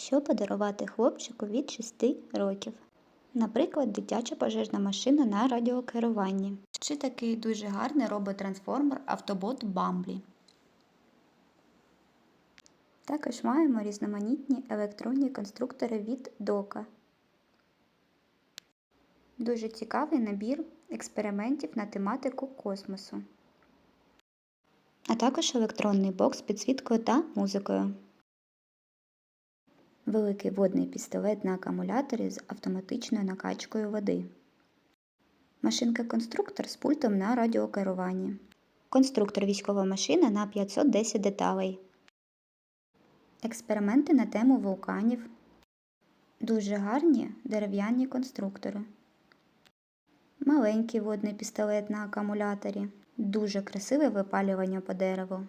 що подарувати хлопчику від 6 років. Наприклад, дитяча пожежна машина на радіокеруванні. Чи такий дуже гарний робот-трансформер автобот Бамблі. Також маємо різноманітні електронні конструктори від Дока. Дуже цікавий набір експериментів на тематику космосу. А також електронний бокс з підсвіткою та музикою. Великий водний пістолет на акумуляторі з автоматичною накачкою води. Машинка-конструктор з пультом на радіокеруванні. Конструктор військова машина на 510 деталей. Експерименти на тему вулканів. Дуже гарні дерев'яні конструктори. Маленький водний пістолет на акумуляторі. Дуже красиве випалювання по дереву.